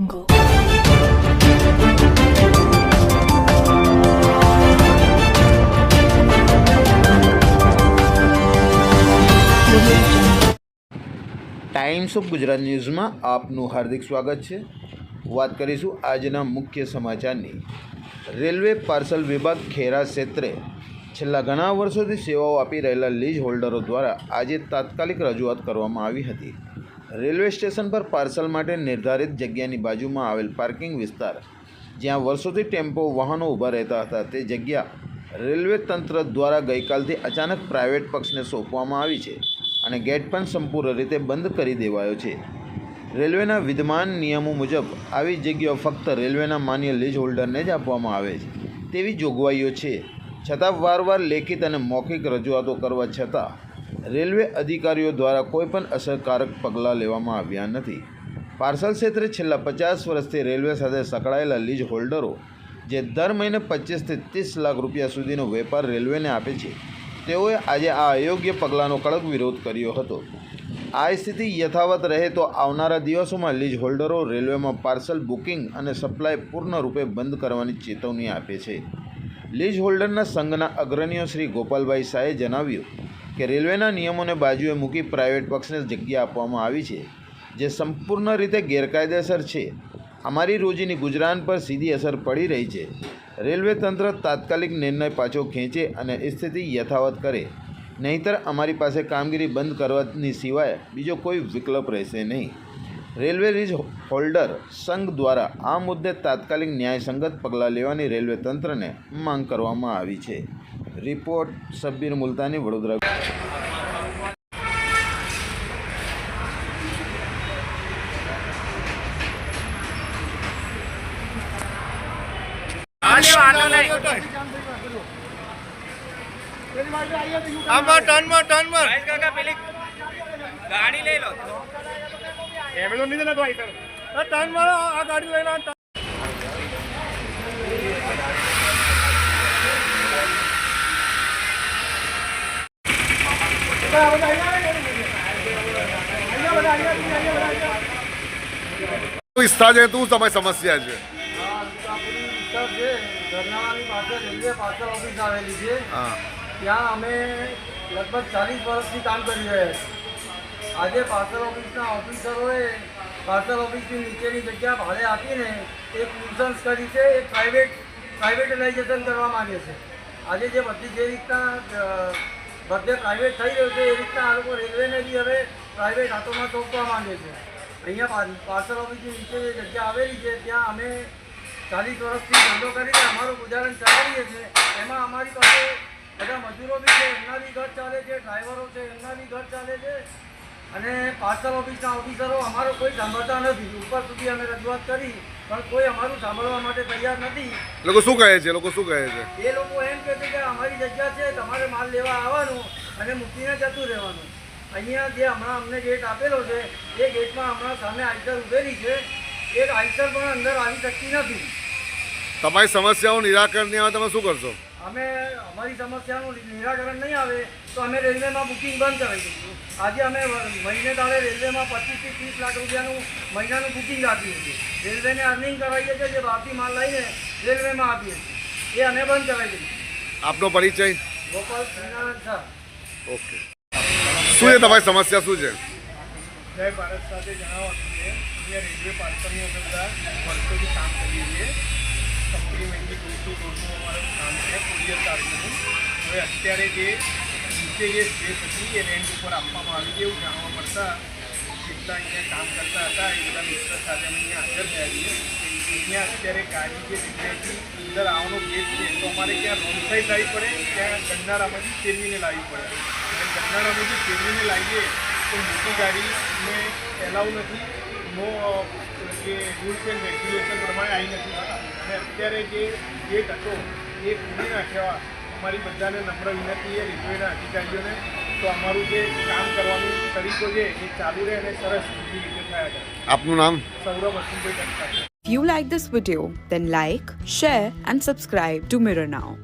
Jungle. Times of Gujarat ન્યૂઝમાં આપનું હાર્દિક સ્વાગત છે. વાત કરીશું આજના મુખ્ય સમાચારની. રેલવે પાર્સલ વિભાગ ખેરા ક્ષેત્રે છેલ્લા ઘણા વર્ષોથી સેવાઓ આપી રહેલા લીઝ હોલ્ડરો દ્વારા આજે તાત્કાલિક રજૂઆત કરવામાં આવી હતી. રેલવે સ્ટેશન પર પાર્સલ માટે નિર્ધારિત જગ્યાની બાજુમાં આવેલ પાર્કિંગ વિસ્તાર, જ્યાં વર્ષોથી ટેમ્પો, વાહનો ઊભા રહેતા હતા, તે જગ્યા રેલવે તંત્ર દ્વારા ગઈકાલથી અચાનક પ્રાઇવેટ પક્ષને સોંપવામાં આવી છે અને ગેટ પણ સંપૂર્ણ રીતે બંધ કરી દેવાયો છે. રેલવેના વિદ્યમાન નિયમો મુજબ, આવી જગ્યાઓ ફક્ત રેલવેના માન્ય લીઝ હોલ્ડરને જ આપવામાં આવે છે, તેવી જોગવાઈઓ છે. છતાં વારવાર લેખિત અને મૌખિક રજૂઆતો કરવા છતાં રેલવે અધિકારીઓ દ્વારા કોઈપણ અસરકારક પગલાં લેવામાં આવ્યા નથી. પાર્સલ ક્ષેત્રે છેલ્લા પચાસ વર્ષથી રેલવે સાથે સંકળાયેલા લીઝ હોલ્ડરો, જે દર મહિને પચીસથી ત્રીસ લાખ રૂપિયા સુધીનો વેપાર રેલવેને આપે છે, તેઓએ આજે આ અયોગ્ય પગલાંનો કડક વિરોધ કર્યો હતો. આ સ્થિતિ યથાવત રહે તો આવનારા દિવસોમાં લીઝ હોલ્ડરો રેલવેમાં પાર્સલ બુકિંગ અને સપ્લાય પૂર્ણરૂપે બંધ કરવાની ચેતવણી આપે છે. લીઝ હોલ્ડરના સંઘના અગ્રણીઓ શ્રી ગોપાલભાઈ શાહે જણાવ્યું કે રેલવેના નિયમોને બાજુએ મૂકી પ્રાઇવેટ પક્ષને જગ્યા આપવામાં આવી છે, જે સંપૂર્ણ રીતે ગેરકાયદેસર છે. અમારી રોજીની ગુજરાન પર સીધી અસર પડી રહી છે. રેલવે તંત્ર તાત્કાલિક નિર્ણય પાછો ખેંચે અને સ્થિતિ યથાવત કરે. નહીંતર અમારી પાસે કામગીરી બંધ કરવાની સિવાય બીજો કોઈ વિકલ્પ રહેશે નહીં. રેલવે લીઝ હોલ્ડર સંઘ દ્વારા આ મુદ્દે તાત્કાલિક ન્યાયસંગત પગલાં લેવાની રેલવે તંત્રને માંગ કરવામાં આવી છે. રિપોર્ટ સબ્બીર મુલતાની વડોદરા આમાં ગાડી લઈ લો. એમેઝોન ને તો આવી સર ટાઈમ મારો આ ગાડી લઈને વિસ્તાર છે શું તમારી સમસ્યા છે. ત્યાં અમે લગભગ ચાલીસ વર્ષથી કામ કરી રહ્યા છીએ. આજે પાર્સલ ઓફિસના ઓફિસરોએ પાર્સલ ઓફિસની નીચેની જગ્યા ભાડે આપીને એક ન્યુસન્સ કરી છે એ પ્રાઇવેટ પ્રાઇવેટલાઇઝેશન કરવા માંગે છે. આજે જે બધી, જે રીતના બધે પ્રાઇવેટ થઈ રહ્યું છે, એ રીતના આ લોકો રેલવેને બી હવે પ્રાઇવેટ હાથોમાં સોંપવા માંગે છે. અહીંયા પાર્સલ ઓફિસની નીચે જે જગ્યા આવેલી છે, ત્યાં અમે ચાલીસ વર્ષથી ધંધો કરીને અમારું ગુજારણ ચલાવીએ છીએ. એમાં અમારી પાસે બધા મજૂરો બી છે, એમના બી ઘર ચાલે છે, ડ્રાઈવરો છે, એમના બી ઘર ચાલે છે. અને પાર્સલ ઓફિસના ઓફિસરો અમારો કોઈ સાંભળતા નથી. ઉપર સુધી અમે રજૂઆત કરી પણ કોઈ અમારું સાંભળવા માટે તૈયાર નથી. લોકો શું કહે છે? લોકો શું કહે છે? એ લોકો એમ કહે છે કે અમારી જગ્યા છે તમારે માલ લેવા આવવાનું અને મૂકીને જતું રહેવાનું. અહીંયા જે હમણાં અમને ગેટ આપેલો છે એ ગેટમાં હમણાં સામે આઈસર ઉભેલી છે. એ આઈસર પણ અંદર આવી શકતી નથી. તમારી સમસ્યાઓ નિરાકરણ નહીં આવે તમે શું કરશો? અમે અમારી સમસ્યાનું નિરાકરણ નહીં આવે. તો અમે રેલવેમાં બુકિંગ બંધ કરાવી દઈશું આજે અમે મહિને દાડે રેલવેમાં પચીસથી ત્રીસ લાખ રૂપિયાનું મહિનાનું બુકિંગ આપીએ છીએ રેલવેને અર્નિંગ કરાવીએ છીએ જે બહારથી માલ લઈને રેલવેમાં આપીએ છીએ. એ અમે બંધ કરાવી દઈશું આપનો પરિચય? ગોપાલ શ્રીનારાયણ શાહ. ઓકે. શું છે તમારી સમસ્યા શું છે? જય ભારત સાથે જણાવવા અહીંયા રેલવે પાર્સલની અંદર વર્ષોથી કામ કરીએ છીએ. સપ્લિમેન્ટરી ટુ રોડનું અમારું કામ છે. કુરિયર ચાર્જનું હવે અત્યારે જે જે સ્પેસ હતી એ રેન્ટ ઉપર આપવામાં આવી છે એવું જાણવા મળતા જેટલા અહીંયા કામ કરતા હતા, એ બધા મિત્ર સાથે અમે અહીંયા હાજર થયા છીએ. અહીંયા અત્યારે ગાડી જે જગ્યાએથી અંદર આવવાનો ગેટ છે, તો અમારે ત્યાં રોડ સાઈડ લાવવી પડે, ત્યાં ગંડારામાંથી ફેરવીને લાવવી પડે. અને ગંડારામાંથી ફેરવીને લાવીએ, તો મોટી ગાડીને એલાવ નથી, નો, જે રૂલ્સ એન્ડ રેગ્યુલેશન પ્રમાણે આવી નથી અને અત્યારે જે ગેટ હતો, એ ખોલી નાખ્યા. અમારી બધાને નમ્ર વિનંતી એ રેલવેના અધિકારીઓને. તો અમારું જે કામ કરવાનો તરીકો છે એ ચાલુ રહે અને સરસ રીતે થયા કરે આપનું નામ? સૌરભ અશ્વિનભાઈ ટંકાર If you like this video, then like, share, and subscribe to Mirror Now.